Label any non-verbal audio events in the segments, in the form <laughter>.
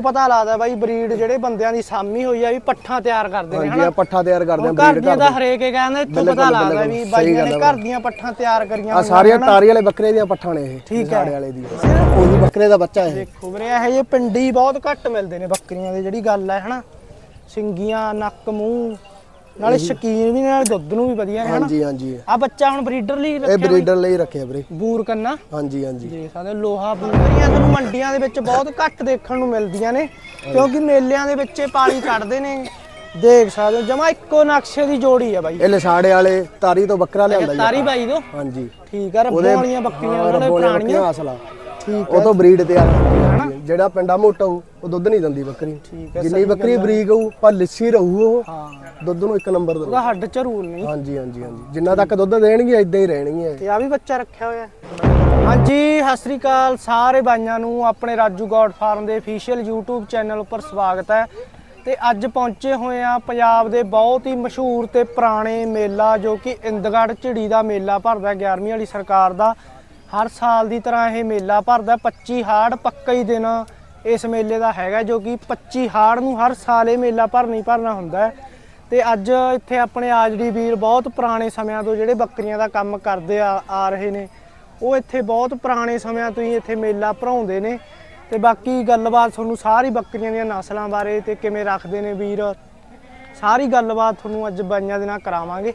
ਪਤਾ ਲੱਗਦਾ ਬਾਈ ਬਰੀਡ ਜਿਹੜੇ ਬੰਦਿਆਂ ਦੀ ਸਾਮੀ ਹੋਈ ਆ ਵੀ ਪੱਠਾ ਤਿਆਰ ਕਰਦੇ ਨੇ ਆ ਪੱਠਾ ਤਿਆਰ ਕਰਦੇ ਆ ਘਰ ਬਰੀਡ ਦੀਆਂ ਦਾ ਹਰੇਕ ਇਹ ਕਹਿੰਦਾ ਇੱਥੋਂ ਪਤਾ ਲੱਗਦਾ ਵੀ ਬਾਈਆਂ ਨੇ ਘਰ ਦੀਆਂ ਪੱਠਾਂ ਤਿਆਰ ਕਰੀਆਂ ਆ ਸਾਰੀਆਂ ਹਨਾ। ਟਾਰੀ ਵਾਲੇ ਬੱਕਰੇ ਦੀਆਂ ਪੱਠਾਂ ਨੇ ਇਹ ਠੀਕ ਹੈ। ਵਾਲੇ ਦੀ। ਉਹੀ ਬੱਕਰੇ ਦਾ ਬੱਚਾ ਇਹ। ਦੇਖੋ ਵੀਰੇ ਇਹ ਜੇ ਪਿੰਡੀ ਬਹੁਤ ਘੱਟ ਮਿਲਦੇ ਨੇ ਬੱਕਰੀਆਂ ਦੇ ਜਿਹੜੀ ਗੱਲ ਹੈ ਹਨਾ? ਸਿੰਗੀਆਂ ਨੱਕ ਮੂੰਹ। ਨਾਲੇ ਸ਼ਕੀਨ ਵੀ ਨਾਲੇ ਦੁੱਧ ਨੂੰ ਵੀ ਵਧੀਆ ਹਨਾ ਹਾਂਜੀ ਹਾਂਜੀ। ਆ ਬੱਚਾ ਹੁਣ ਬਰੀਡਰ ਲਈ ਇਹ ਰੱਖਿਆ ਬਈ। ਬਰੀਡਰ ਲਈ ਰੱਖਿਆ ਵੀਰੇ। ਬੂਰ ਕੰਨਾ। ਹਾਂਜੀ ਹਾਂਜੀ। ਦੇਖ ਸਕਦੇ ਹੋ ਲੋਹਾ ਬੂਰੀਆਂ ਤੁਹਾਨੂੰ ਮੰਡੀਆਂ ਦੇ ਵਿੱਚ ਬਹੁਤ ਘੱਟ ਦੇਖਣ ਨੂੰ ਮਿਲਦੀਆਂ ਨੇ। ਕਿਉਂਕਿ ਮੇਲਿਆਂ ਦੇ ਵਿੱਚ ਇਹ ਪਾਲੀ ਕੱਢਦੇ ਨੇ। ਦੇਖ ਸਕਦੇ ਹੋ ਜਮਾ ਇੱਕੋ ਨਕਸ਼ੇ ਦੀ ਜੋੜੀ ਆ ਬਾਈ। ਇਹ ਲਸਾੜੇ ਵਾਲੇ ਤਾਰੀ ਤੋਂ ਬੱਕਰਾ ਲਿਆਂਦਾ ਜੀ ਤਾਰੀ ਬਾਈ ਦੋ ਹਾਂਜੀ। ਠੀਕ ਆ ਰੱਬੋਂ ਵਾਲੀਆਂ ਬੱਕਰੀਆਂ ਉਹਨਾਂ ਵਾਲੀਆਂ ਪੁਰਾਣੀਆਂ। ਅਸਲਾ। ਠੀਕ ਉਹ ਤੋਂ ਬਰੀਡ ਤਿਆਰ ਹੁੰਦੀ ਹੈ ਜਿਹੜਾ ਪਿੰਡਾ ਮੋਟਾ ਹੋਊ ਉਹ ਦੁੱਧ ਨਹੀਂ ਦਿੰਦੀ ਬੱਕਰੀ। ਠੀਕ ਹੈ ਜਿੰਨੀ ਬੱਕਰੀ ਬਰੀਕ ਹੋਊ ਪਰ ਲਿੱਸੀ ਰਹੂ ਉਹ। ਹਾਂ। ਦੁੱਧ ਨੂੰ ਇੱਕ ਨੰਬਰ ਦੇ ਉਹਦਾ ਹੱਡ ਝਰੂਲ ਨਹੀਂ। ਹਾਂਜੀ ਹਾਂਜੀ ਹਾਂਜੀ। ਜਿੰਨਾ ਤੱਕ ਦੁੱਧ ਦੇਣਗੇ ਇਦਾਂ ਹੀ ਰਹਿਣਗੀਆਂ। ਤੇ ਆ ਵੀ ਬੱਚਾ ਰੱਖਿਆ ਹੋਇਆ। ਹਾਂਜੀ ਸਤਿ ਸ੍ਰੀ ਅਕਾਲ ਸਾਰੇ ਬਾਈਆਂ ਨੂੰ ਆਪਣੇ ਰਾਜੂ ਗੌਡ ਫਾਰਮ ਦੇ ਅਫੀਸ਼ੀਅਲ YouTube ਚੈਨਲ ਉੱਪਰ ਸਵਾਗਤ ਹੈ। ਤੇ ਅੱਜ ਪਹੁੰਚੇ ਹੋਏ ਆ ਪੰਜਾਬ ਦੇ ਬਹੁਤ ਹੀ ਮਸ਼ਹੂਰ ਤੇ ਪੁਰਾਣੇ ਮੇਲਾ ਜੋ ਕਿ ਇੰਦਗੜ੍ਹ ਝਿੜੀ ਦਾ ਮੇਲਾ ਭਰਦਾ 11ਵੀਂ ਵਾਲੀ ਸਰਕਾਰ ਦਾ। ਹਰ ਸਾਲ ਦੀ ਤਰ੍ਹਾਂ ਇਹ ਮੇਲਾ ਭਰਦਾ 25 ਹਾੜ ਪੱਕਾ ਹੀ ਦਿਨ ਇਸ ਮੇਲੇ ਦਾ ਹੈਗਾ, ਜੋ ਕਿ 25 ਹਾੜ ਨੂੰ ਹਰ ਸਾਲ ਇਹ ਮੇਲਾ ਭਰਨੀ ਭਰਨਾ ਹੁੰਦਾ ਹੈ। ਤੇ ਅੱਜ ਇੱਥੇ ਆਪਣੇ ਆਜੜੀ ਵੀਰ ਬਹੁਤ ਪੁਰਾਣੇ ਸਮਿਆਂ ਤੋਂ ਜਿਹੜੇ ਬੱਕਰੀਆਂ ਦਾ ਕੰਮ ਕਰਦੇ ਆ ਆ ਰਹੇ ਨੇ, ਉਹ ਇੱਥੇ ਬਹੁਤ ਪੁਰਾਣੇ ਸਮਿਆਂ ਤੋਂ ਹੀ ਇੱਥੇ ਮੇਲਾ ਭਰਾਉਂਦੇ ਨੇ। ਤੇ ਬਾਕੀ ਗੱਲਬਾਤ ਤੁਹਾਨੂੰ ਸਾਰੀ ਬੱਕਰੀਆਂ ਦੀਆਂ ਨਸਲਾਂ ਬਾਰੇ ਤੇ ਕਿਵੇਂ ਰੱਖਦੇ ਨੇ ਵੀਰ, ਸਾਰੀ ਗੱਲਬਾਤ ਤੁਹਾਨੂੰ ਅੱਜ ਬਾਈਆਂ ਦੇ ਨਾਲ ਕਰਾਵਾਂਗੇ।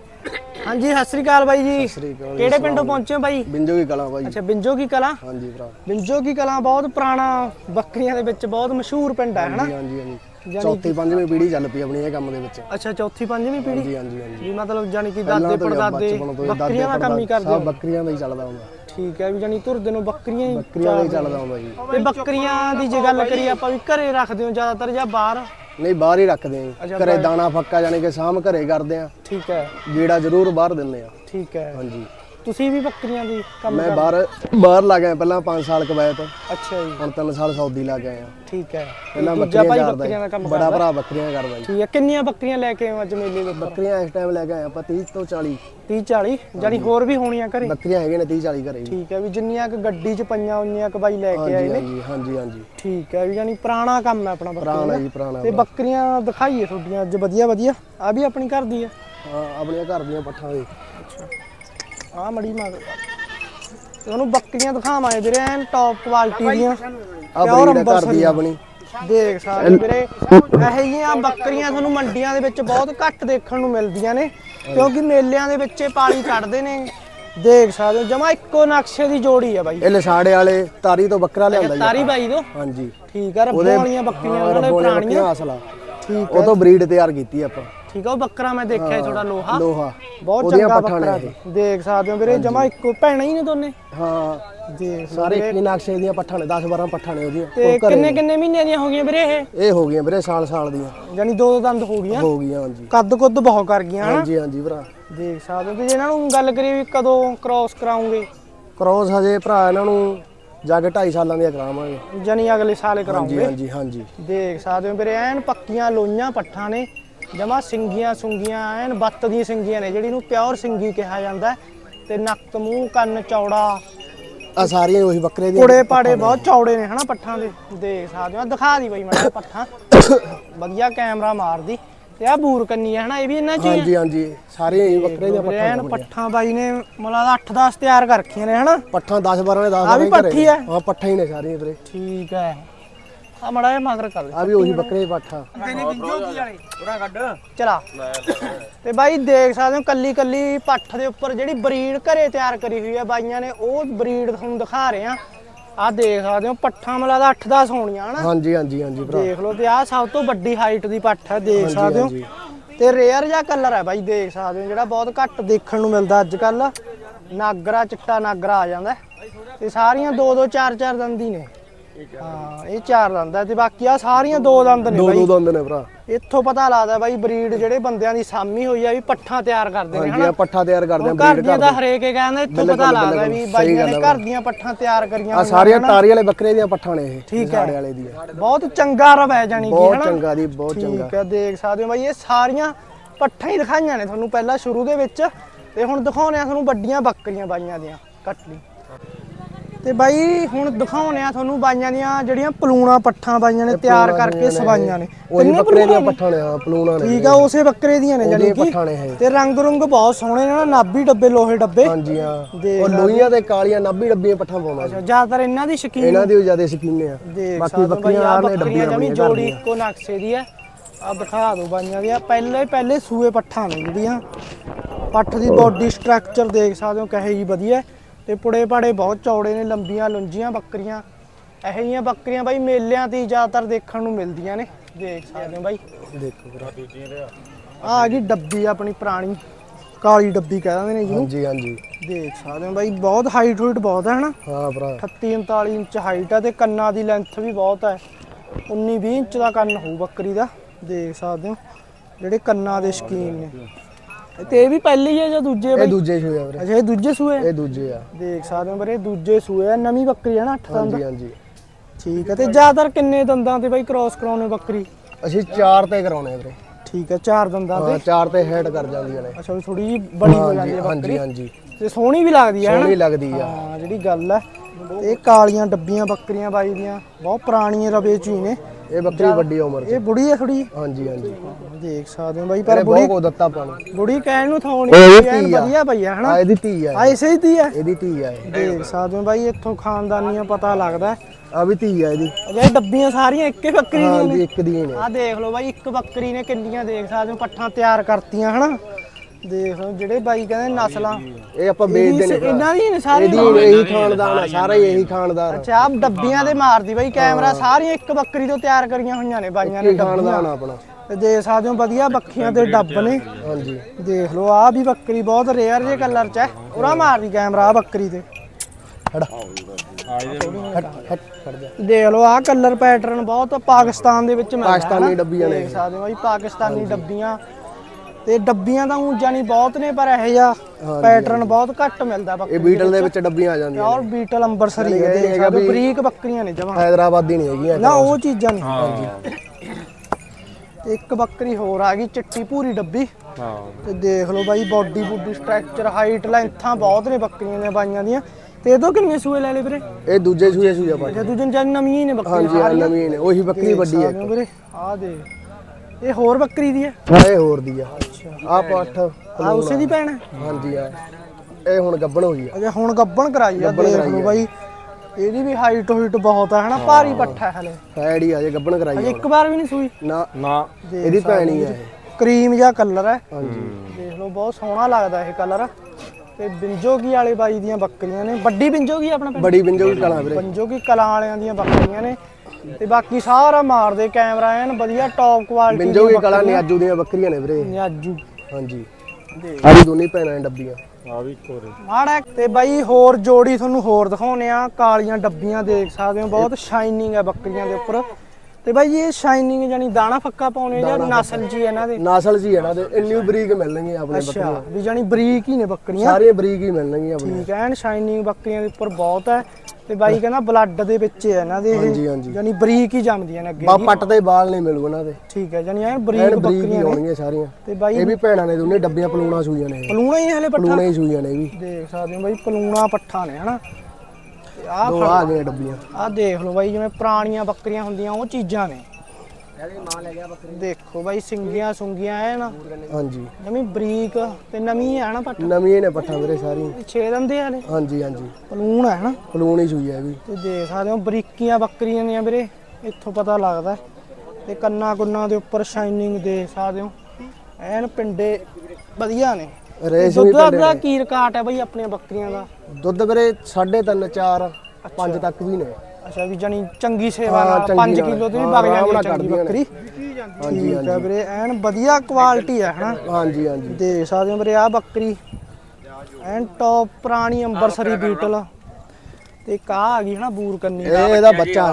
ਹਾਂਜੀ ਸਤਿ ਸ੍ਰੀ ਅਕਾਲ ਬਾਈ ਜੀ। ਸ੍ਰੀ ਅਕਾਲ ਕਿਹੜੇ ਪਿੰਡੋਂ ਪਹੁੰਚੇ ਹੋ ਬਾਈ? ਬਿੰਜੋ ਕੀ ਕਲਾ ਬਾਈ। ਅੱਛਾ ਬਿੰਜੋ ਕੀ ਕਲਾ? ਹਾਂਜੀ ਭਰਾ। ਬਿੰਜੋ ਕੀ ਕਲਾ ਬਹੁਤ ਪੁਰਾਣਾ ਬੱਕਰੀਆਂ ਦੇ ਵਿੱਚ ਬਹੁਤ ਮਸ਼ਹੂਰ ਪਿੰਡ ਹੈ ਹਨਾ? ਹਾਂਜੀ ਹਾਂਜੀ। ਚੌਥੀ ਪੰਜਵੀਂ ਪੀੜ੍ਹੀ ਚੱਲ ਪਈ ਆਪਣੀ ਇਹ ਕੰਮ ਦੇ ਵਿੱਚ। ਅੱਛਾ ਚੌਥੀ ਪੰਜਵੀਂ ਪੀੜ੍ਹੀ? ਹਾਂਜੀ ਹਾਂਜੀ ਹਾਂਜੀ। ਵੀ ਮਤਲਬ ਜਾਨੀ ਕਿ ਦਾਦੇ ਪੜਦਾਦੇ ਬੱਕਰੀਆਂ ਦਾ ਕੰਮ ਹੀ ਕਰਦੇ ਸਭ ਬੱਕਰੀਆਂ ਦਾ ਹੀ ਚੱਲਦਾ ਹੁੰਦਾ। ਠੀਕ ਹੈ ਵੀ ਜਾਨੀ ਤੁਰਦੇ ਨੂੰ ਬੱਕਰੀਆਂ ਹੀ ਬੱਕਰੀਆਂ ਦਾ ਹੀ ਚੱਲਦਾ ਹੁੰਦਾ ਜੀ। ਤੇ ਬੱਕਰੀਆਂ ਦੀ ਜੇ ਗੱਲ ਕਰੀਏ ਆਪਾਂ ਵੀ ਘਰੇ ਰੱਖਦੇ ਹੋ ਜ਼ਿਆਦਾਤਰ ਜਾਂ ਬਾਹਰ। ਨਹੀਂ ਬਾਹਰ ਹੀ ਰੱਖਦੇ ਆਂ ਅੱਛਾ, ਘਰੇ ਦਾਣਾ ਫੱਕਾ ਜਾਣੀ ਕਿ ਸਾਂਭ ਘਰੇ ਕਰਦੇ ਆ ਠੀਕ ਹੈ। ਗੀੜਾ ਜ਼ਰੂਰ ਬਾਹਰ ਦਿੰਦੇ ਆ ਠੀਕ ਹੈ। ਹਾਂਜੀ। ਤੁਸੀਂ ਵੀ ਬੱਕਰੀਆਂ ਦੀ ਕੰਮ ਮੈਂ ਬਾਹਰ ਬਾਹਰ ਲੱਗ ਗਿਆ ਪਹਿਲਾਂ 5 ਸਾਲ ਕਵੈਤ ਅੱਛਾ ਜੀ। ਹੁਣ 3 ਸਾਲ ਸਾਊਦੀ ਲੱਗ ਗਏ ਆ। ਠੀਕ ਹੈ। ਪਹਿਲਾਂ ਬੱਕਰੀਆਂ ਦਾ ਕਰਦਾ ਕੰਮ ਬੜਾ ਭਰਾ ਬੱਕਰੀਆਂ ਕਰਦਾ ਜੀ ਠੀਕ ਹੈ। ਕਿੰਨੀਆਂ ਬੱਕਰੀਆਂ ਲੈ ਕੇ ਆਏ ਅੱਜ ਮੇਲੇ ਦੇ ਬੱਕਰੀਆਂ ਇਸ ਟਾਈਮ ਲੈ ਕੇ ਆਏ ਆਪਾਂ 30 ਤੋਂ 40 30 40 ਜਾਨੀ ਹੋਰ ਵੀ ਹੋਣੀਆਂ ਘਰੇ? ਬੱਕਰੀਆਂ ਹੈਗੇ ਨੇ 30 40 ਘਰੇ ਠੀਕ ਹੈ ਵੀ ਜਿੰਨੀਆਂ ਕ ਗੱਡੀ 'ਚ ਪਈਆਂ ਉਨੀਆਂ ਕ ਬਾਈ ਲੈ ਕੇ ਆਏ ਨੇ। ਹਾਂਜੀ ਹਾਂਜੀ ਹਾਂਜੀ। ਠੀਕ ਹੈ ਵੀ ਜਾਨੀ ਪੁਰਾਣਾ ਕੰਮ ਹੈ ਆਪਣਾ ਬੱਕਰੀਆਂ ਪੁਰਾਣਾ ਜੀ ਪੁਰਾਣਾ ਤੇ ਬੱਕਰੀਆਂ ਦਿਖਾਈਏ ਤੁਹਾਡੀਆਂ ਅੱਜ ਵਧੀਆ ਵਧੀਆ। ਆ ਵੀ ਆਪਣੀ ਘਰ ਦੀ ਹੈ? ਹਾਂ ਆਪਣੀਆਂ ਘਰ ਦੀਆਂ ਪੱਠਾਂ ਦੇ। ਆ ਮੜੀ ਮਗਰ ਤੇ ਉਹਨੂੰ ਬੱਕਰੀਆਂ ਦਿਖਾਵਾਂਗੇ ਵੀਰੇ ਐਨ ਟੌਪ ਕੁਆਲਿਟੀ ਦੀਆਂ। ਆ ਦੀ ਅੰਬਰਸਰੀਆਂ। ਆਪਣੀ ਦੇਖ ਸਕਦੇ ਵੀਰੇ ਇਹੋ ਜਿਹੀਆਂ ਬੱਕਰੀਆਂ ਤੁਹਾਨੂੰ ਮੰਡੀਆਂ ਦੇ ਵਿੱਚ ਬਹੁਤ ਘੱਟ ਦੇਖਣ ਨੂੰ ਮਿਲਦੀਆਂ ਨੇ ਕਿਉਂਕਿ ਮੇਲਿਆਂ ਦੇ ਵਿੱਚ ਇਹ ਪਾਲੀ ਕੱਢਦੇ ਨੇ। ਦੇਖ ਸਕਦੇ ਹੋ ਜਮਾ ਇੱਕੋ ਨਕਸ਼ੇ ਦੀ ਜੋੜੀ ਆ ਬਾਈ। ਇਹ ਲਸਾੜੇ ਵਾਲੇ ਤਾਰੀ ਤੋਂ ਬੱਕਰਾ ਲਿਆਂਦਾ ਜੀ ਤਾਰੀ ਬਾਈ ਦੋ ਹਾਂਜੀ। ਠੀਕ ਆ ਰੱਬੋਂ ਵਾਲੀਆਂ ਬੱਕਰੀਆਂ ਉਹਨਾਂ ਨੇ ਪੁਰਾਣੀਆਂ। ਠੀਕ ਉਹ ਤੋਂ ਬਰੀਡ ਤਿਆਰ ਕੀਤੀ ਆਪਾਂ। ਠੀਕ ਆ ਉਹ ਬੱਕਰਾ ਮੈਂ ਦੇਖਿਆ ਥੋੜਾ ਲੋਹਾ। ਲੋਹਾ। ਬਹੁਤ ਚੰਗਾ ਬੱਕਰਾ। ਦੇਖ ਸਕਦੇ ਹੋ ਵੀਰੇ ਜਮਾ ਇੱਕੋ ਭੈਣਾਂ ਹੀ ਨੇ ਦੋਨੇ। ਹਾਂ। ਦੇਖ ਸਾਰੇ ਹੀ ਨਕਸ਼ੇ ਦੀਆਂ ਪੱਠਾਂ ਨੇ 10 12 ਪੱਠਾਂ ਨੇ ਉਹਦੀਆਂ। ਤੇ ਕਿੰਨੇ ਕਿੰਨੇ ਮਹੀਨਿਆਂ ਦੀਆਂ ਹੋ ਗਈਆਂ ਵੀਰੇ ਇਹ? ਇਹ ਹੋ ਗਈਆਂ ਵੀਰੇ ਸਾਲ ਸਾਲ ਦੀਆਂ। ਯਾਨੀ ਦੋ ਦੋ ਦੰਦ ਹੋ ਗਈਆਂ। ਹੋ ਗਈਆਂ ਹਾਂਜੀ। ਕੱਦ ਕੁੱਦ ਬਹੁਤ ਕਰ ਗਈਆਂ ਹਾਂਜੀ ਹਾਂਜੀ ਭਰਾ। ਦੇਖ ਸਕਦੇ ਹੋ। ਤੇ ਇਹਨਾਂ ਨੂੰ ਗੱਲ ਕਰੀਏ ਵੀ ਕਦੋਂ ਕ੍ਰਾਸ ਕਰਾਉਂਗੇ? ਕ੍ਰੋਸ ਹਜੇ ਭਰਾ ਇਹਨਾਂ ਨੂੰ ਜਾ ਕੇ 2.5 ਸਾਲਾਂ ਦੀਆਂ ਕਰਾਵਾਂਗੇ। ਜਾਨੀ ਅਗਲੇ ਸਾਲ ਹਾਂਜੀ ਕਰਾਉਂਗੇ। ਹਾਂਜੀ ਹਾਂਜੀ। ਦੇਖ ਸਕਦੇ ਹੋ ਵੀਰੇ ਐਨ ਪੱਕੀਆਂ ਲੋਈਆਂ ਪੱਠਾਂ ਨੇ। ਜਮਾ ਸਿੰਗੀਆਂ ਸੁੰਗੀਆਂ ਐਨ ਬੱਤ ਦੀਆਂ ਸਿੰਗੀਆਂ ਨੇ ਜਿਹੜੀ ਨੂੰ ਪਿਓਰ ਸਿੰਗੀ ਕਿਹਾ ਜਾਂਦਾ ਹੈ। ਤੇ ਨੱਕ ਮੂੰਹ ਕੰਨ ਚੌੜਾ। ਆ ਸਾਰੀਆਂ ਉਹੀ ਬੱਕਰੇ ਦੀਆਂ ਕੁੜੇ ਪਾੜੇ ਬਹੁਤ ਚੌੜੇ ਨੇ ਹਨਾ ਪੱਠਾਂ ਦੇ ਦੇਖ ਸਕਦੇ ਹੋ ਆਹ ਦਿਖਾ ਦੀ ਬਈ ਮੈਂ ਪੱਠਾਂ। <coughs> ਵਧੀਆ ਕੈਮਰਾ ਮਾਰਦੀ। ਤੇ ਆ ਬੂਰ ਕੰਨੀ ਹੈ ਹਨਾ ਇਹ ਵੀ ਇਹਨਾਂ ਚ ਹੀ ਆ ਹਾਂਜੀ ਹਾਂਜੀ ਸਾਰੀਆਂ ਹੀ ਬੱਕਰੇ ਦੀਆਂ ਪੱਠਾਂ ਐਨ ਪੱਠਾਂ ਬਾਈ ਨੇ ਮਲਾ 8-10 ਤਿਆਰ ਕਰ ਰੱਖੀਆਂ ਨੇ ਹਨਾ? ਪੱਠਾਂ 10 12 ਨੇ 10 ਆਹ ਵੀ ਪੱਠੀ ਹੈ? ਹਾਂ ਪੱਠਾ ਹੀ ਨੇ ਸਾਰੀਆਂ ਵੀਰੇ। ਠੀਕ ਹੈ। ਆ ਮੜਾ ਇਹ ਮਗਰ ਕਰ ਆ ਵੀ ਉਹੀ ਬੱਕਰੇ ਪੱਠਾ ਚਲਾ। ਤੇ ਬਾਈ ਦੇਖ ਸਕਦੇ ਹੋ ਕੱਲੀ ਕੱਲੀ ਪੱਠ ਦੇ ਉੱਪਰ ਜਿਹੜੀ ਬਰੀਡ ਘਰੇ ਤਿਆਰ ਕਰੀ ਹੋਈ ਹੈ ਬਾਈਆਂ ਨੇ ਉਹ ਬਰੀਡ ਤੁਹਾਨੂੰ ਦਿਖਾ ਰਹੇ ਆ। ਆ ਦੇਖ ਸਕਦੇ ਹੋ ਪੱਠਾਂ ਮਲਾ ਦਾ 8-10 ਹੋਣੀਆਂ ਹਨਾ। ਹਾਂਜੀ ਹਾਂਜੀ ਹਾਂਜੀ ਭਰਾ। ਦੇਖ ਲਓ ਤੇ ਆ ਸਭ ਤੋਂ ਵੱਡੀ ਹਾਈਟ ਦੀ ਪੱਠ ਹੈ ਦੇਖ ਸਕਦੇ ਹੋ। ਹਾਂਜੀ। ਤੇ ਰੇਅਰ ਜਿਹਾ ਕਲਰ ਹੈ ਬਾਈ ਦੇਖ ਸਕਦੇ ਹੋ ਜਿਹੜਾ ਬਹੁਤ ਘੱਟ ਦੇਖਣ ਨੂੰ ਮਿਲਦਾ ਅੱਜ ਕੱਲ ਨਾਗਰਾ ਚਿੱਟਾ ਨਾਗਰਾ ਆ ਜਾਂਦਾ। ਹੈ। ਤੇ ਸਾਰੀਆਂ ਦੋ ਦੋ ਚਾਰ ਚਾਰ ਦੰਦੀ ਨੇ। ਹਾਂ। ਇਹ ਚਾਰ ਦੰਦ ਹੈ ਤੇ ਬਾਕੀ ਆ ਸਾਰੀਆਂ ਦੋ ਦੰਦ ਨੇ ਦੋ ਬਾਈ। ਦੋ ਦੰਦ ਨੇ ਭਰਾ। ਇੱਥੋਂ ਪਤਾ ਲੱਗਦਾ ਬਾਈ ਬਰੀਡ ਜਿਹੜੇ ਬੰਦਿਆਂ ਦੀ ਸਾਮੀ ਹੋਈ ਆ ਵੀ ਪੱਠਾਂ ਤਿਆਰ ਕਰਦੇ ਨੇ ਹਨਾ? ਪੱਠਾ ਤਿਆਰ ਕਰਦੇ ਆ ਬਰੀਡ ਕਰਦੇ। ਦਾ ਹਰੇਕ ਇਹ ਕਹਿੰਦਾ ਇੱਥੋਂ ਪਤਾ ਲੱਗਦਾ ਵੀ ਬਾਈਆਂ ਨੇ ਘਰ ਦੀਆਂ ਪੱਠਾਂ ਤਿਆਰ ਕਰੀਆਂ ਆ ਸਾਰੀਆਂ। ਤਾਰੀ ਵਾਲੇ ਬੱਕਰੇ ਦੀਆਂ ਪੱਠਾਂ ਨੇ ਇਹ ਠੀਕ ਹੈ। ਵਾਲੇ ਦੀਆਂ। ਬਹੁਤ ਚੰਗਾ ਰਵੈ ਜਾਣੀ ਕਿ ਬਹੁਤ ਚੰਗਾ ਦੀ ਬਹੁਤ ਚੰਗਾ। ਠੀਕ ਹੈ ਦੇਖ ਸਕਦੇ ਹੋ ਬਾਈ ਇਹ ਸਾਰੀਆਂ ਪੱਠਾਂ ਹੀ ਦਿਖਾਈਆਂ ਨੇ ਤੁਹਾਨੂੰ ਪਹਿਲਾਂ ਸ਼ੁਰੂ ਦੇ ਵਿੱਚ। ਤੇ ਹੁਣ ਦਿਖਾਉਣੇ ਆ ਤੁਹਾਨੂੰ ਵੱਡੀਆਂ ਬੱਕਰੀਆਂ ਬਾਈਆਂ ਦੀਆਂ ਕੱਟ ਲਈ। ਤੇ ਬਾਈ ਹੁਣ ਦਿਖਾਉਣੇ ਆ ਤੁਹਾਨੂੰ ਬਾਈਆਂ ਦੀਆਂ ਜਿਹੜੀਆਂ ਪਲੂਣਾ ਪੱਠਾਂ ਬਾਈਆਂ ਨੇ ਤਿਆਰ ਕਰਕੇ ਸਵਾਈਆਂ ਨੇ। ਉਹੀ ਬੱਕਰੇ ਦੀਆਂ? ਪੱਠਾਂ ਨੇ ਹਾਂ ਪਲੂਣਾ ਨੇ ਠੀਕ ਆ ਉਸੇ ਬੱਕਰੇ ਦੀਆਂ ਨੇ ਜਾਨੀ ਕਿ ਤੇ ਰੰਗ ਰੁੰਗ ਬਹੁਤ ਸੋਹਣੇ ਨੇ ਨਾ ਨਾਭੀ ਡੱਬੇ ਲੋਹੇ ਡੱਬੇ। ਹਾਂਜੀ ਹਾਂ। ਉਹ ਲੋਹੀਆਂ ਤੇ ਕਾਲੀਆਂ ਨਾਭੀ ਡੱਬੀਆਂ ਪੱਠਾਂ ਪਾਉਂਦਾ ਸੀ ਜ਼ਿਆਦਾਤਰ ਇਹਨਾਂ ਦੀ ਸ਼ਕੀਨ। ਇਹਨਾਂ ਦੀ ਜ਼ਿਆਦਾ ਸ਼ਕੀਨੇ ਆ। ਬਾਕੀ ਬੱਕਰੀਆਂ ਆ ਆ ਨੇ ਡੱਬੀਆਂ ਬਣੀਆਂ ਜੋੜੀ ਇੱਕੋ ਨਕਸ਼ੇ ਦੀ ਹੈ ਆ ਦਿਖਾ ਦਿਓ ਬਾਈਆਂ ਦੀਆਂ ਪਹਿਲੇ ਪਹਿਲੇ ਸੂਏ ਪੱਠਾਂ ਨੇ ਜਿਹੜੀਆਂ। ਪੱਠ ਦੀ ਬਾਡੀ ਸਟਰਕਚਰ ਦੇਖ ਸਕਦੇ ਹੋ ਕਹੇ ਜੀ ਵਧੀਆ। ਤੇ ਪੁੜੇ ਪਾੜੇ ਬਹੁਤ ਚੌੜੇ ਨੇ ਲੰਬੀਆਂ ਲੁੰਜੀਆਂ ਬੱਕਰੀਆਂ। ਇਹੋ ਜਿਹੀਆਂ ਬੱਕਰੀਆਂ ਬਾਈ ਮੇਲਿਆਂ ਤੇ ਹੀ ਜ਼ਿਆਦਾਤਰ ਦੇਖਣ ਨੂੰ ਮਿਲਦੀਆਂ ਨੇ। ਦੇਖ ਸਕਦੇ ਹੋ ਬਾਈ। ਦੇਖੋ ਵੀਰੇ। ਆ ਆ ਗਈ ਡੱਬੀ ਆਪਣੀ ਪੁਰਾਣੀ ਕਾਲੀ ਡੱਬੀ ਕਹਿ ਦਿੰਦੇ ਨੇ ਜਿਹਨੂੰ। ਹਾਂਜੀ ਹਾਂਜੀ। ਦੇਖ ਸਕਦੇ ਹੋ ਬਾਈ ਬਹੁਤ ਹਾਈਟ ਹੂਟ ਬਹੁਤ ਹੈ ਹਨਾ? ਹਾਂ ਭਰਾ। 38 39 ਇੰਚ ਹਾਈਟ ਹੈ ਤੇ ਕੰਨਾਂ ਦੀ ਲੈਂਥ ਵੀ ਬਹੁਤ ਹੈ। 19 20 ਇੰਚ ਦਾ ਕੰਨ ਹੋਊ ਬੱਕਰੀ ਦਾ। ਦੇਖ ਸਕਦੇ ਹੋ ਜਿਹੜੇ ਕੰਨਾਂ ਦੇ ਸ਼ਕੀਨ ਨੇ। ਤੇ ਇਹ ਵੀ ਪਹਿਲੀ ਹੈ ਜਾਂ ਦੂਜੇ ਇਹ ਬਾਈ? ਦੂਜੇ ਸੂਏ ਆ ਵੀਰੇ। ਅੱਛਾ ਇਹ ਦੂਜੇ ਸੂਏ ਇਹ ਦੂਜੇ ਆ। ਦੇਖ ਸਕਦੇ ਹੋ ਵੀਰੇ ਦੂਜੇ ਸੂਏ ਆ ਨਵੀਂ ਬੱਕਰੀ ਹੈ ਨਾ 8 ਦੰਦ। ਹਾਂਜੀ ਹਾਂਜੀ। ਠੀਕ ਹੈ ਤੇ ਜ਼ਿਆਦਾਤਰ ਕਿੰਨੇ ਦੰਦਾਂ ਤੇ ਬਾਈ ਕ੍ਰਾਸ ਕਰਾਉਣੇ ਬੱਕਰੀ? ਅਸੀਂ ਚਾਰ ਤੇ ਕਰਾਉਣੇ ਆ ਵੀਰੇ। ਠੀਕ ਹੈ ਚਾਰ ਦੰਦਾਂ ਹਾਂ ਤੇ ਚਾਰ ਤੇ ਹੈਡ ਕਰ ਜਾਂਦੀਆਂ ਨੇ ਅੱਛਾ ਥੋੜੀ ਜੀ ਬੜੀ ਹੋ ਜਾਂਦੀ ਹਾਂਜੀ ਹੈ ਹਾਂਜੀ ਬੱਕਰੀ। ਹਾਂਜੀ ਤੇ ਸੋਹਣੀ ਵੀ ਲੱਗਦੀ ਹੈ ਹਨਾ ਸੋਹਣੀ ਲੱਗਦੀ ਆ। ਹਾਂ ਜਿਹੜੀ ਗੱਲ ਹੈ ਤੇ ਇਹ ਕਾਲੀਆਂ ਡੱਬੀਆਂ ਬੱਕਰੀਆਂ ਬਾਈ ਦੀਆਂ ਬਹੁਤ ਪੁਰਾਣੀਆਂ ਰਵੇ ਚ ਨੇ ਇਹ ਬੱਕਰੀ ਵੱਡੀ ਉਮਰ ਚ। ਇਹ ਬੁੜੀ ਹੈ ਥੋੜੀ ਹਾਂਜੀ ਹਾਂਜੀ। ਦੇਖ ਸਕਦੇ ਹੋ ਬਾਈ ਪਰ ਬੁੜੀ ਬਹੁਤ ਕੋ ਦਿੱਤਾ ਪਾਣੀ ਬੁੜੀ ਕਹਿਣ ਨੂੰ ਥਾਉਣੀ ਇਹ ਐਨ ਧੀ ਆ। ਵਧੀਆ ਹੈ ਹਨਾ? ਆ ਇਹਦੀ ਧੀ ਆ ਆ ਇਸੇ ਹੀ ਦੀ ਹੈ ਇਹਦੀ ਧੀ ਆ। ਦੇਖ ਸਕਦੇ ਹੋ ਬਾਈ ਇੱਥੋਂ ਖਾਨਦਾਨੀਆਂ ਪਤਾ ਲੱਗਦਾ। ਆ ਵੀ ਧੀ ਆ ਇਹਦੀ। ਇਹ ਡੱਬੀਆਂ ਸਾਰੀਆਂ ਇੱਕੇ ਬੱਕਰੀ ਦੀਆਂ ਇੱਕ ਨੇ। ਆ ਦੇਖ ਲਓ ਬਾਈ ਇੱਕ ਬੱਕਰੀ ਨੇ ਕਿੰਨੀਆਂ ਦੇਖ ਸਕਦੇ ਹੋ ਪੱਠਾਂ ਤਿਆਰ ਕਰਤੀਆਂ ਹਨਾ? ਦੇਖ ਜਿਹੜੇ ਬਾਈ ਕਹਿੰਦੇ ਨਸਲਾਂ ਇਹ ਆਪਾਂ ਵੇਚਦੇ ਨੇ ਭਰਾ। ਇਹਨਾਂ ਦੀਆਂ ਨੇ ਸਾਰੀਆਂ ਇਹਦੀ ਇਹੀ ਖਾਨਦਾਨ ਆ ਸਾਰਾ ਹੀ ਇਹੀ ਖਾਨਦਾਨ ਆ। ਅੱਛਾ ਆਹ ਡੱਬੀਆਂ ਦੇ ਮਾਰਦੀ ਬਾਈ ਕੈਮਰਾ ਸਾਰੀਆਂ ਇੱਕ ਬੱਕਰੀ ਤੋਂ ਤਿਆਰ ਕਰੀਆਂ ਹੋਈਆਂ ਨੇ ਬਾਈਆਂ ਨੇ ਖਾਨਦਾਨ ਆ ਆਪਣਾ। ਤੇ ਦੇਖ ਸਕਦੇ ਹੋ ਵਧੀਆ ਬੱਖੀਆਂ ਤੇ ਡੱਬ ਨੇ। ਹਾਂਜੀ। ਦੇਖ ਲਓ ਆ ਵੀ ਬੱਕਰੀ ਬਹੁਤ ਰੇਅਰ ਜੇ ਕਲਰ ਚ ਹੈ। ਉਹਰਾ ਮਾਰਦੀ ਕੈਮਰਾ ਆ ਬੱਕਰੀ ਤੇ। ਦੇਖ ਲਓ ਆ ਕਲਰ ਪੈਟਰਨ ਬਹੁਤ ਪਾਕਿਸਤਾਨ ਦੇ ਵਿੱਚ ਮਿਲਦਾ ਪਾਕਿਸਤਾਨੀ? ਡੱਬੀਆਂ ਨੇ ਦੇਖ ਸਕਦੇ ਹੋ ਬਾਈ ਪਾਕਿਸਤਾਨੀ ਡੱਬੀਆਂ। ਤੇ ਡੱਬੀਆਂ ਤਾਂ ਊਂ ਜਾਨੀ ਬਹੁਤ ਨੇ ਪਰ ਇਹ ਜਿਹਾ ਪੈਟਰਨ ਬਹੁਤ ਘੱਟ ਮਿਲਦਾ ਇਹ ਬੱਕਰੀ ਬੀਟਲ ਦੇ ਵਿੱਚ। ਡੱਬੀਆਂ ਆ ਜਾਂਦੀਆਂ ਔਰ ਬੀਟਲ ਅੰਬਰਸਰੀ ਹੈ ਇਹ ਦੇਖ ਸਕਦੇ ਬਰੀਕ ਬੱਕਰੀਆਂ ਨੇ ਜਮਾ। ਹੈਦਰਾਬਾਦੀ ਨਹੀਂ ਹੈਗੀਆਂ ਨਾ ਉਹ ਚੀਜ਼ਾਂ ਨਹੀਂ। ਤੇ ਇੱਕ ਬੱਕਰੀ ਹੋਰ ਆ ਗਈ ਚਿੱਟੀ ਭੂਰੀ ਡੱਬੀ। ਹਾਂ। ਤੇ ਦੇਖ ਲਓ ਬਾਈ ਬਾਡੀ ਬੁੱਡੀ ਸਟਰਕਚਰ ਹਾਈਟ ਲੈਂਥਾਂ ਬਹੁਤ ਨੇ ਬੱਕਰੀਆਂ ਦੀਆਂ ਬਾਈਆਂ ਦੀਆਂ। ਤੇ ਇਹ ਤੋਂ ਕਿੰਨੇ ਸੂਏ ਲੈ ਲਏ ਵੀਰੇ? ਇਹ ਦੂਜੇ ਸੂਏ ਸੂਏ ਪਾ ਜੇ ਦੂਜੇ ਜਨ ਨਵੀਂ ਹੀ ਨੇ ਬੱਕਰੀਆਂ। ਹਾਂਜੀ ਆ ਨਵੀਂ ਨੇ ਉਹੀ ਬੱਕਰੀ ਵੱਡੀ ਹੈ ਵੀਰੇ ਆ ਦੇ ਇਹ ਹੋਰ ਬੱਕਰੀ ਦੀ ਹੈ? ਇਹ ਹੋਰ ਦੀ ਆ। ਆ ਪੱਠ ਆ ਉਸੇ ਦੀ ਭੈਣ ਹੈ? ਹਾਂਜੀ ਆ ਇਹ ਹੁਣ ਗੱਬਣ ਹੋਈ ਆ। ਅਜੇ ਹੁਣ ਗੱਬਣ ਕਰਾਈ ਆ। ਦੇਖ ਲਓ ਬਾਈ ਇਹਦੀ ਵੀ ਹਾਈਟ ਹੋਈਟ ਬਹੁਤ ਹੈ ਹਨਾ? ਭਾਰੀ ਪੱਠਾ ਹੈ ਹਲੇ। ਫੈੜ ਹੀ ਆ ਜੇ ਗੱਬਣ ਕਰਾਈ ਅਜੇ ਆ। ਇੱਕ ਵਾਰ ਵੀ ਨਹੀਂ ਸੂਈ। ਨਾ। ਨਾ। ਇਹਦੀ ਭੈਣ ਹੀ ਆ ਇਹ। ਕਰੀਮ ਜਿਹਾ ਕਲਰ ਹੈ। ਹਾਂਜੀ। ਦੇਖ ਲਓ ਬਹੁਤ ਸੋਹਣਾ ਲੱਗਦਾ ਇਹ ਕਲਰ। ਤੇ ਬਿੰਜੋਗੀ ਵਾਲੇ ਬਾਈ ਦੀਆਂ ਬੱਕਰੀਆਂ ਨੇ। ਵੱਡੀ ਬਿੰਜੋਗੀ ਆਪਣਾ ਪਿੰਡ? ਬੜੀ ਬਿੰਜੋ ਕਲਾ ਵੀਰੇ। ਬਿੰਜੋਗੀ ਕਲਾਂ ਵਾਲਿਆਂ ਦੀਆਂ ਬੱਕਰੀਆਂ ਨੇ। ਤੇ ਬਾਕੀ ਸਾਰਾ ਮਾਰਦੇ ਕੈਮਰਾ ਐਨ ਵਧੀਆ ਟੌਪ ਕੁਆਲਿਟੀ ਬਿੰਜੋ ਵੀ ਕਲਾ ਨਿਆਜੂ ਦੀਆਂ ਬੱਕਰੀਆਂ ਨੇ ਵੀਰੇ। ਨਿਆਜੂ। ਹਾਂਜੀ। ਆ ਵੀ ਦੋਨੇ ਭੈਣਾਂ ਡੱਬੀਆਂ। ਆ ਵੀ ਕੋਰੇ ਮਾੜਾ ਤੇ ਬਾਈ ਹੋਰ ਜੋੜੀ ਤੁਹਾਨੂੰ ਹੋਰ ਦਿਖਾਉਨੇ ਆ। ਕਾਲੀਆਂ ਡੱਬੀਆਂ ਦੇਖ ਸਕਦੇ ਹੋ। ਬਹੁਤ ਸ਼ਾਈਨਿੰਗ ਹੈ ਬੱਕਰੀਆਂ ਦੇ ਉੱਪਰ। ਤੇ ਬਾਈ ਇਹ ਸ਼ਾਈਨਿੰਗ ਜਾਨੀ ਦਾਣਾ ਫੱਕਾ ਪਾਉਣੇ ਜਾਂ ਨਸਲ ਜੀ ਇਹਨਾਂ ਦੇ? ਨਸਲ ਜੀ ਇਹਨਾਂ ਦੇ। ਇੰਨੀ ਬਰੀਕ ਮਿਲਣਗੀਆਂ ਆਪਣੇ ਅੱਛਾ ਬੱਕਰੀਆਂ। ਵੀ ਜਾਨੀ ਬਰੀਕ ਹੀ ਨੇ ਬੱਕਰੀਆਂ। ਸਾਰੀਆਂ ਬਰੀਕ ਹੀ ਮਿਲਣਗੀਆਂ ਆਪਣੇ ਠੀਕ ਐਨ ਸ਼ਾਈਨਿੰਗ ਬੱਕਰੀਆਂ ਦੇ ਉੱਪਰ ਬਹੁਤ ਹੈ। ਤੇ ਬਾਈ ਕਹਿੰਦਾ ਬਲੱਡ ਦੇ ਵਿੱਚ ਹੈ ਇਹਨਾਂ ਦੇ ਹਾਂਜੀ ਇਹ। ਹਾਂਜੀ ਜਾਨੀ ਬਰੀਕ ਹੀ ਜੰਮਦੀਆਂ ਨੇ ਅੱਗੇ ਬਾ ਪੱਟ ਤੇ ਬਾਲ ਨਹੀਂ ਮਿਲੂ ਇਹਨਾਂ ਦੇ। ਠੀਕ ਹੈ ਜਾਨੀ ਐਨ ਬਰੀਕ ਐਨ ਬਰੀਕ ਹੀ ਬੱਕਰੀਆਂ ਨੇ। ਹੋਣਗੀਆਂ ਸਾਰੀਆਂ। ਤੇ ਬਾਈ ਇਹ ਵੀ ਭੈਣਾਂ ਨੇ ਦੋਨੇ ਡੱਬੀਆਂ ਪਲੂਣਾ ਸੂਈਆਂ ਨੇ ਇਹ। ਪਲੂਣਾ ਹੀ ਹਲੇ ਪੱਠਾ? ਪਲੂਣਾ ਹੀ ਸੂਈਆਂ ਨੇ ਇਹ ਵੀ। ਦੇਖ ਸਕਦੇ ਹੋ ਬਾਈ ਪਲੂਣਾ ਪੱਠਾ ਨੇ ਹਨਾ? ਦੋ ਆ ਗਏ ਡੱਬੀਆਂ। ਆਹ ਦੇਖ ਲਓ ਬਾਈ ਜਿਵੇਂ ਪੁਰਾਣੀਆਂ ਬੱਕਰੀਆਂ ਹੁੰਦੀਆਂ ਉਹ ਚੀਜ਼ਾਂ ਨੇ। ਦੇਖੋ ਬਾਈ ਸਿੰਗੀਆਂ ਸੁੰਗੀਆਂ ਐ ਨਾ। ਹਾਂਜੀ। ਨਵੀਂ ਬਰੀਕ ਤੇ ਨਵੀਂ ਹੈ ਨਾ ਪੱਠ ਨਵੀਆਂ ਨੇ ਪੱਠਾਂ ਵੀਰੇ ਸਾਰੀਆਂ। ਛੇ ਦੰਦੇ ਆ ਨੇ। ਹਾਂਜੀ ਹਾਂਜੀ। ਪਲੂਣ ਹੈ ਨਾ। ਪਲੂਣ ਹੀ ਸੂਈ ਹੈ ਵੀ ਤੇ ਦੇਖ ਸਕਦੇ ਹੋ ਬਰੀਕੀਆਂ ਬੱਕਰੀਆਂ ਨੇ ਵੀਰੇ। ਇੱਥੋਂ ਪਤਾ ਲੱਗਦਾ। ਹੈ। ਤੇ ਕੰਨਾਂ ਕੁੰਨਾਂ ਦੇ ਉੱਪਰ ਸ਼ਾਈਨਿੰਗ ਦੇਖ ਸਕਦੇ ਹੋ। ਐਨ ਪਿੰਡੇ ਵਧੀਆ ਨੇ। ਰੇਸ਼ਮੀ ਦੁੱਧ ਦਾ ਕੀ ਰਿਕਾਰਡ ਹੈ ਬਾਈ ਆਪਣੀਆਂ ਬੱਕਰੀਆਂ ਦਾ? ਦੁੱਧ ਵੀਰੇ 3.5 4 5 ਤੱਕ ਵੀ ਨੇ। ਅੱਛਾ ਵੀ ਜਾਨੀ ਚੰਗੀ ਸੇਵਾ ਹਾਂ, ਨਾਲ ਚੰਗੀ 5 ਨਾਲ। ਕਿਲੋ ਤੇ ਵੀ ਹਾਂ, ਵਗ ਜਾਂਦੀ ਹੈ ਚੰਗੀ। ਬੱਕਰੀ। ਹਾਂਜੀ ਠੀਕ ਹੈ ਵੀਰੇ ਐਨ ਵਧੀਆ ਕੁਆਲਿਟੀ ਹੈ ਹਨਾ? ਹਾਂਜੀ ਹਾਂਜੀ। ਦੇਖ ਸਕਦੇ ਹੋ ਵੀਰੇ ਆ ਬੱਕਰੀ। ਐਨ ਟੌਪ ਪੁਰਾਣੀ ਅੰਬਰਸਰੀ ਬੀਟਲ ਤੇ ਕਾ ਆ ਗਈ ਹਨਾ ਬੂਰ ਕੰਨੀ ਇਹ ਇਹਦਾ ਬੱਚਾ।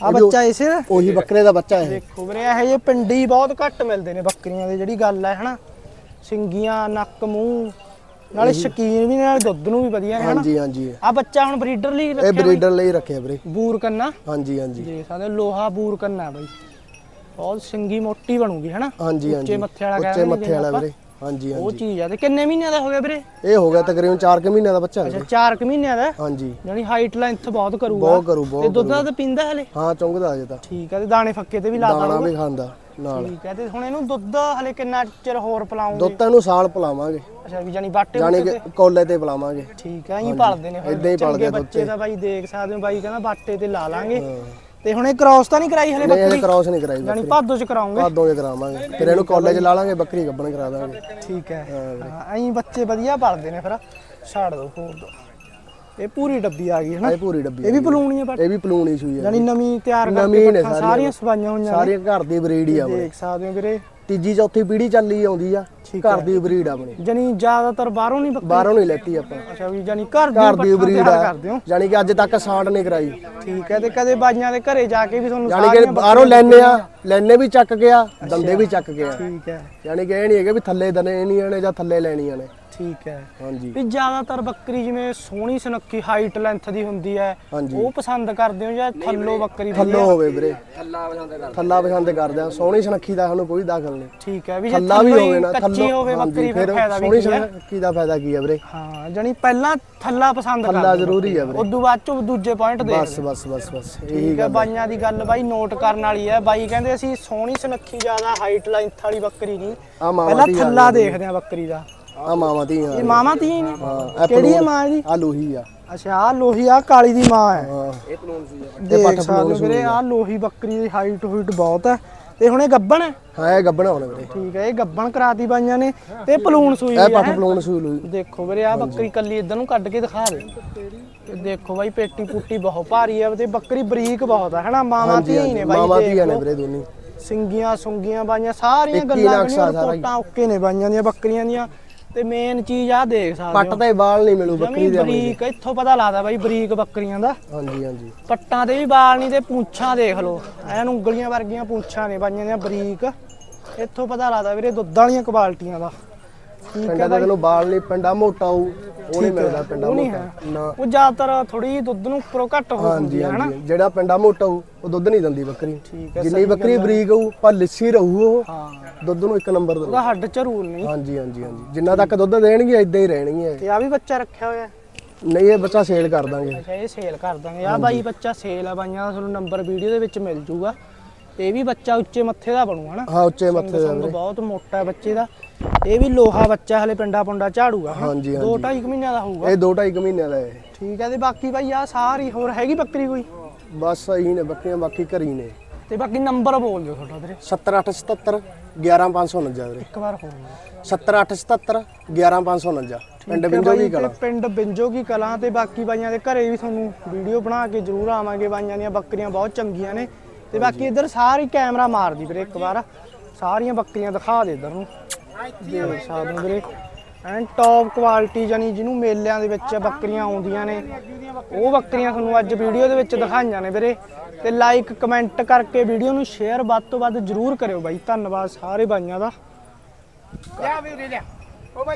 ਆ ਬੱਚਾ ਇਸੇ ਉਹੀ ਬੱਕਰੇ ਦਾ ਬੱਚਾ ਇਹ ਦੇਖੋ ਵੀਰੇ ਇਹੋ ਜਿਹੇ ਪਿੰਡੀ ਬਹੁਤ ਘੱਟ ਮਿਲਦੇ ਨੇ ਬੱਕਰੀਆਂ ਦੇ ਜਿਹੜੀ ਗੱਲ ਹੈ ਹਨਾ? ਸਿੰਗੀਆਂ ਨੱਕ ਮੂੰਹ। ਨਾਲੇ ਸ਼ਕੀਨ ਵੀ ਨਾਲੇ ਦੁੱਧ ਨੂੰ ਵੀ ਵਧੀਆ ਹੈ ਹਨਾ ਹਾਂਜੀ ਹਾਂਜੀ। ਆ ਬੱਚਾ ਹੁਣ ਬਰੀਡਰ ਲਈ ਇਹ ਰੱਖਿਆ ਬਰੀਡਰ ਲਈ ਰੱਖਿਆ ਵੀਰੇ। ਬੂਰ ਕੰਨਾ? ਹਾਂਜੀ ਹਾਂਜੀ। ਦੇਖ ਸਕਦੇ ਹੋ, ਲੋਹਾ ਬੂਰ ਕੰਨਾ ਹੈ ਬਾਈ। ਬਹੁਤ ਸਿੰਗੀ ਮੋਟੀ ਬਣੂਗੀ ਹਨਾ ਹਾਂਜੀ ਉੱਚੇ ਹਾਂਜੀ ਮੱਥੇ ਵਾਲਾ ਉੱਚੇ ਕਹਿੰਦੇ ਮੱਥੇ ਵਾਲਾ ਵੀਰੇ। ਹਾਂਜੀ ਉਹ ਹਾਂਜੀ। ਚੀਜ਼ ਆ ਤੇ ਕਿੰਨੇ ਮਹੀਨਿਆਂ ਦਾ ਹੋ ਗਿਆ ਵੀਰੇ? ਇਹ ਹੋ ਗਿਆ ਤਕਰੀਬਨ 4 ਕੁ ਮਹੀਨਿਆਂ ਦਾ ਬੱਚਾ ਅੱਛਾ ਹੈ 4 ਕੁ ਮਹੀਨਿਆਂ ਦਾ? ਹਾਂਜੀ। ਯਾਨੀ ਹਾਈਟ ਲੈਂਥ ਬਹੁਤ ਕਰੂਗਾ। ਬਹੁਤ ਕਰੂ ਤੇ ਬਹੁਤ ਦੁੱਧ ਦਾ ਤਾਂ ਪੀਂਦਾ ਹਲੇ? ਹਾਂ ਚੁੰਗਦਾ ਅਜੇ ਤਾਂ। ਠੀਕ ਆ ਤੇ ਦਾਣੇ ਫੱਕੇ ਤੇ ਵੀ ਲਾ ਦਾਣਾ ਦਾਂਗੇ ਵੀ ਖਾਂਦਾ। ਨਾਲ। ਠੀਕ ਹੈ ਤੇ ਹੁਣ ਇਹਨੂੰ ਦੁੱਧ ਹਲੇ ਕਿੰਨਾ ਚਿਰ ਹੋਰ ਪਿਲਾਉਂਗੇ? ਦੁੱਧ ਤਾਂ ਇਹਨੂੰ ਸਾਲ ਪਿਲਾਵਾਂਗੇ। ਅੱਛਾ ਵੀ ਜਾਨੀ ਬਾਟੇ ਜਾਣੀ ਕਿ ਕੋਲੇ ਤੇ ਪਿਲਾਵਾਂਗੇ। ਠੀਕ ਆ ਇਹੀ ਪਾਲਦੇ ਨੇ। ਏਦਾਂ ਹੀ ਪਾਲਦੇ ਆ ਦੁੱਧ ਬੱਚੇ ਦਾ ਬਾਈ ਦੇਖ ਸਕਦੇ ਹੋ ਬਾਈ ਕਹਿੰਦਾ ਬਾਟੇ ਤੇ ਲਾ ਲਾਂਗੇ। ਤੇ ਹੁਣ ਇਹ ਕ੍ਰਾਸ ਤਾਂ ਨਹੀਂ ਕਰਾਈ ਹਲੇ ਨਹੀਂ ਇਹ ਬੱਕਰੀ? ਕ੍ਰਾਸ ਨਹੀਂ ਕਰਾਈ ਜਾਨੀ ਭਾਦੋ ਚ ਕਰਾਉਂਗੇ। ਭਾਦੋਂ ਜੇ ਕਰਾਵਾਂਗੇ। ਫਿਰ ਇਹਨੂੰ ਕਾਲਜ ਲਾ ਲਾਂਗੇ ਬੱਕਰੀ ਗੱਬਣ ਕਰਾ ਦਾਂਗੇ। ਠੀਕ ਹੈ। ਹਾਂ। ਐਂ ਬੱਚੇ ਵਧੀਆ ਪਾਲਦੇ ਨੇ ਫਿਰ। ਛੱਡ ਦੋ ਹੋਰ ਦੋ। ਇਹ ਪੂਰੀ ਡੱਬੀ ਆ ਗਈ ਹੈ ਨਾ? ਇਹ ਪੂਰੀ ਡੱਬੀ ਇਹ ਵੀ ਪਲੂਣੀ ਹੈ ਬਟ ਇਹ ਵੀ ਪਲੂਣੀ ਸੂਈ ਹੈ ਜਾਨੀ ਨਵੀਂ ਤਿਆਰ ਕਰਕੇ ਪੱਠਾਂ ਸਾਰੀਆਂ। ਸਵਾਈਆਂ ਹੋਈਆਂ ਸਾਰੀਆਂ ਘਰ ਦੀ ਬਰੀਡ ਹੀ ਆ ਆਪਣੇ। ਦੇਖ ਸਕਦੇ ਹੋ ਵੀਰੇ। ਤੀਜੀ ਚੌਥੀ ਪੀੜੀ ਚੱਲੀ ਆਉਂਦੀ ਆ ਘਰ ਦੀ ਬਰੀਡ ਆ ਆਪਣੀ। ਜਾਨੀ ਜ਼ਿਆਦਾਤਰ ਬਾਹਰੋਂ ਨਹੀਂ ਬਾਹਰੋਂ ਨਹੀਂ ਲੈਤੀ ਆਪਾਂ। ਅੱਛਾ ਵੀ ਜਾਨੀ ਘਰ ਦੀ ਘਰ ਦੀ ਬਰੀਡ ਆ। ਜਾਣੀ ਕਿ ਅੱਜ ਤੱਕ ਸਾਂਡ ਨਹੀਂ ਕਰਾਈ। ਠੀਕ ਹੈ ਤੇ ਕਦੇ ਬਾਈਆਂ ਦੇ ਘਰੇ ਜਾ ਕੇ ਵੀ ਤੁਹਾਨੂੰ ਜਾਣੀ ਕਿ ਬਾਹਰੋਂ ਲੈਨੇ ਆ ਲੈਨੇ ਵੀ ਚੱਕ ਗਿਆ ਦੰਦੇ ਵੀ ਚੱਕ ਗਿਆ। ਠੀਕ ਹੈ। ਜਾਣੀ ਕਿ ਇਹ ਨਹੀਂ ਹੈਗੇ ਵੀ ਥੱਲੇ ਦਨੇ ਨਹੀਂ ਨੇ ਜਾਂ ਥੱਲੇ ਲੈਣੀਆਂ ਨੇ। ਠੀਕ ਹੈ। ਹਾਂਜੀ। ਵੀ ਜ਼ਿਆਦਾਤਰ ਬੱਕਰੀ ਜਿਵੇਂ ਸੋਹਣੀ ਸੁਨੱਖੀ ਹਾਈਟ ਲੈਂਥ ਦੀ ਹੁੰਦੀ ਹੈ ਹਾਂਜੀ। ਉਹ ਪਸੰਦ ਕਰਦੇ ਹੋ ਜਾਂ ਥੱਲੋ ਬੱਕਰੀ ਥੱਲੋਂ ਹੋਵੇ ਵੀਰੇ। ਥੱਲਾ ਪਸੰਦ ਕਰਦੇ। ਥੱਲਾ ਪਸੰਦ ਕਰਦੇ ਆ। ਸੋਹਣੀ ਸੁਨੱਖੀ ਦਾ ਸਾਨੂੰ ਕੋਈ ਦਖਲ ਨਹੀਂ। ਠੀਕ ਹੈ ਵੀ ਜੇ ਥੱਲਾ ਵੀ ਥੱਲੋਂ ਹੀ ਹੋਵੇ ਨਾ ਕੱਚੀ ਥੱਲੋਂ ਹੋਵੇ ਹਾਂਜੀ, ਬੱਕਰੀ ਫਿਰ ਫਾਇਦਾ ਵੀ ਸੋਹਣੀ ਕੀ ਹੈ? ਸੁਨੱਖੀ ਦਾ ਫਾਇਦਾ ਕੀ ਹੈ ਵੀਰੇ? ਹਾਂ ਜਣੀ ਪਹਿਲਾਂ ਥੱਲਾ ਪਸੰਦ ਥੱਲਾ ਕਰਦੇ ਜ਼ਰੂਰੀ ਹੈ ਵੀਰੇ। ਉਦੋਂ ਬਾਅਦ ਚ ਦੂਜੇ ਪੁਆਇੰਟ ਦੇ ਬਸ ਬਸ ਬਸ ਬਸ ਇਹੀ ਠੀਕ ਹੈ। ਬਾਈਆਂ ਦੀ ਗੱਲ ਬਾਈ ਨੋਟ ਕਰਨ ਵਾਲੀ ਹੈ। ਬਾਈ ਕਹਿੰਦੇ ਅਸੀਂ ਸੋਹਣੀ ਸੁਨੱਖੀ ਜ਼ਿਆਦਾ ਹਾਈਟ ਲੈਂਥ ਵਾਲੀ ਬੱਕਰੀ ਨਹੀਂ। ਮਾਵਾ ਪਹਿਲਾਂ ਦੀ ਥੱਲਾ ਦੇਖਦੇ ਆ ਬੱਕਰੀ ਦਾ। ਆ ਮਾਵਾ ਦੀ ਇਹ ਮਾਵਾਂ ਤੀ ਨੇ? ਹਾਂ ਕਿਹੜੀ ਹੈ ਮਾਂ ਇਹਦੀ? ਆ ਲੋਹੀ ਆ। ਅੱਛਾ ਆ ਲੋਹੀ ਆ ਕਾਲੀ ਦੀ ਮਾਂ ਹੈ। ਹਾਂ। ਦੇਖ ਸਕਦੇ ਹੋ ਵੀਰੇ ਆ ਲੋਹੀ ਬੱਕਰੀ ਦੀ ਹਾਈਟ ਹੂਟ ਬਹੁਤ ਹੈ। ਤੇ ਹੁਣ ਇਹ ਗੱਬਣ ਹੈ? ਹਾਂ ਇਹ ਗੱਬਣਾ ਹੋਣਾ ਵੀਰੇ। ਠੀਕ ਹੈ ਇਹ ਗੱਬਣ ਕਰਾਤੀ ਬਾਈਆਂ ਨੇ। ਤੇ ਪਲੂਣ ਸੂਈ ਇਹ ਪੱਠ ਪਲਾਉਣ ਸੂਈ ਲੋਹੀ ਦੇਖੋ ਵੀਰੇ ਆ ਬੱਕਰੀ ਕੱਲੀ ਇਧਰ ਨੂੰ ਕੱਢ ਕੇ ਦਿਖਾ ਦੇ। ਤੇ ਦੇਖੋ ਬਾਈ ਪੇਟੀ ਪੁੱਟੀ ਬਹੁਤ ਭਾਰੀ ਹੈ ਤੇ ਬੱਕਰੀ ਬਰੀਕ ਬਹੁਤ ਹੈ ਹਨਾ? ਮਾਵਾਂ ਧੀਆਂ ਹੀ ਨੇ ਬਾਈ ਮਾਵਾ ਦੀ ਨੇ। ਵੀਰੇ ਦੋਨੀ। ਸਿੰਗੀਆਂ ਸੁੰਗੀਆਂ ਬਾਈਆਂ ਸਾਰੀਆਂ ਗੱਲਾਂ ਹੀ। ਰਿਪੋਰਟਾਂ ਓਕੇ ਨੇ ਬਾਈਆਂ ਦੀਆਂ ਬੱਕਰੀਆਂ ਦੀਆਂ। ਤੇ ਮੇਨ ਚੀਜ਼ ਆ ਦੇਖ ਸਕਦੇ ਪੱਟ ਹੋ। ਤੇ ਵਾਲ ਨਹੀਂ ਮਿਲੂ ਬੱਕਰੀ ਦੇ ਬਰੀਕ ਇੱਥੋਂ ਪਤਾ ਲੱਗਦਾ ਬਾਈ ਬਰੀਕ ਬੱਕਰੀਆਂ ਦਾ। ਹਾਂਜੀ ਹਾਂਜੀ। ਪੱਟਾਂ ਤੇ ਵੀ ਵਾਲ ਨਹੀਂ ਤੇ ਪੂੰਛਾਂ ਦੇਖ ਲਓ। ਐਨ ਉਂਗਲੀਆਂ ਵਰਗੀਆਂ ਪੂੰਛਾਂ ਨੇ ਬਾਈਆਂ ਦੀਆਂ ਬਰੀਕ। ਇੱਥੋਂ ਪਤਾ ਲੱਗਦਾ ਵੀਰੇ ਦੁੱਧ ਵਾਲੀਆਂ ਕੁਆਲਟੀਆਂ ਦਾ। ਠੀਕ ਪਿੰਡਾਂ ਦਾ ਤੈਨੂੰ ਵਾਲ ਨਹੀਂ ਪਿੰਡਾ ਮੋਟਾ ਹੋਊ। ਉਹ ਨਹੀਂ ਮਿਲਦਾ ਪਿੰਡਾ ਉਹ ਨਹੀਂ ਮੋਟਾ ਹੈ। ਨਾ। ਉਹ ਜ਼ਿਆਦਾਤਰ ਥੋੜੀ ਦੁੱਧ ਨੂੰ ਉੱਪਰੋਂ ਘੱਟ ਹੋ ਹਾਂਜੀ ਹੁੰਦੀ ਹੈ ਹਨਾ? ਹਾਂਜੀ ਜਿਹੜਾ ਪਿੰਡਾ ਮੋਟਾ ਹੋਊ ਉਹ ਦੁੱਧ ਨਹੀਂ ਦਿੰਦੀ ਬੱਕਰੀ। ਠੀਕ ਹੈ ਜਿੰਨੀ ਬੱਕਰੀ ਬਰੀਕ ਹੋਊ ਪਰ ਲਿੱਸੀ ਰਹੂ ਉਹ। ਹਾਂ। ਦੁੱਧ ਨੂੰ ਇੱਕ ਨੰਬਰ ਦਊ ਉਹਦਾ ਹੱਡ ਝਰੂਲ ਨਹੀਂ। ਹਾਂਜੀ ਹਾਂਜੀ ਹਾਂਜੀ। ਜਿੰਨਾ ਤੱਕ ਦੁੱਧ ਦੇਣਗੇ ਇਦਾਂ ਹੀ ਰਹਿਣਗੀਆਂ ਇਹ। ਤੇ ਆ ਵੀ ਬੱਚਾ ਰੱਖਿਆ ਹੋਇਆ। ਨਹੀਂ ਇਹ ਬੱਚਾ ਸੇਲ ਕਰ ਦਾਂਗੇ। ਅੱਛਾ ਇਹ ਸੇਲ ਕਰ ਦਾਂਗੇ। ਆ ਬਾਈ ਬੱਚਾ ਸੇਲ ਆ ਬਾਈਆਂ ਦਾ ਤੁਹਾਨੂੰ ਨੰਬਰ ਵੀਡੀਓ ਦੇ ਵਿੱਚ ਮਿਲ ਜੂਗਾ। ਇਹ ਵੀ ਬੱਚਾ ਉੱਚੇ ਮੱਥੇ ਦਾ ਬਣੂ ਹਨਾ? ਹਾਂ ਉੱਚੇ ਮੱਥੇ ਦਾ ਸੰਗ ਬਹੁਤ ਮੋਟਾ ਬੱਚੇ ਦਾ। ਇਹ ਵੀ ਲੋਹਾ ਬੱਚਾ ਹਲੇ ਪਿੰਡਾ ਪੁੰਡਾ ਝਾੜੂਗਾ? ਹਾਂਜੀ, ਦੋ ਢਾਈ ਕੁ ਮਹੀਨਿਆਂ ਦਾ ਹੋਊਗਾ। ਇਹ 2.5 ਮਹੀਨਿਆਂ ਦਾ ਹੈ ਠੀਕ ਹੈ ਤੇ ਬਾਕੀ ਬਾਈ ਆ ਸਾਰੀ ਹੋਰ ਹੈਗੀ ਬੱਕਰੀ ਕੋਈ? ਬਸ ਇਹੀ ਨੇ ਬੱਕਰੀਆਂ ਬਾਕੀ ਘਰੀ ਨੇ। ਤੇ ਬਾਕੀ ਨੰਬਰ ਬੋਲ ਦਿਓ ਤੁਹਾਡਾ ਵੀਰੇ। 70877 11549 ਵੀਰੇ। ਇੱਕ ਵਾਰ ਹੋਰ 70877 11549 ਪਿੰਡ ਬਿੰਜੋ ਕਲਾ ਤੇ ਕਲਾਂ? ਬਾਕੀ ਬਾਈਆਂ ਦੇ ਘਰੇ ਵੀ ਤੁਹਾਨੂੰ ਵੀਡੀਓ ਬਣਾ ਕੇ ਜ਼ਰੂਰ ਆਵਾਂਗੇ। ਬਾਈਆਂ ਦੀਆਂ ਬੱਕਰੀਆਂ ਬਹੁਤ ਚੰਗੀਆਂ ਨੇ। ਤੇ ਬਾਕੀ ਇੱਧਰ ਸਾਰੀ ਕੈਮਰਾ ਵੀਰੇ ਇੱਕ ਵਾਰ। ਸਾਰੀਆਂ ਬੱਕਰੀਆਂ ਦਿਖਾ ਦੇ ਇੱਧਰ ਨੂੰ। ਦੇਖ ਸਕਦੇ ਹੋ ਵੀਰੇ। ਐਨ ਟੌਪ ਕੁਆਲਿਟੀ ਜਾਨੀ ਜਿਹਨੂੰ ਮੇਲਿਆਂ ਦੇ ਵਿੱਚ ਬੱਕਰੀਆਂ ਆਉਂਦੀਆਂ ਨੇ, ਉਹ ਬੱਕਰੀਆਂ ਤੁਹਾਨੂੰ ਅੱਜ ਵੀਡੀਓ ਦੇ ਵਿੱਚ ਦਿਖਾਈਆਂ ਨੇ ਵੀਰੇ। ਤੇ ਲਾਈਕ ਕਮੈਂਟ ਕਰਕੇ ਵੀਡੀਓ ਨੂੰ ਸ਼ੇਅਰ ਵੱਧ ਤੋਂ ਵੱਧ ਜ਼ਰੂਰ ਕਰਿਓ ਬਾਈ। ਧੰਨਵਾਦ ਸਾਰੇ ਬਾਈਆਂ ਦਾ। ਲਿਆ ਵੀਰੇ, ਲਿਆ।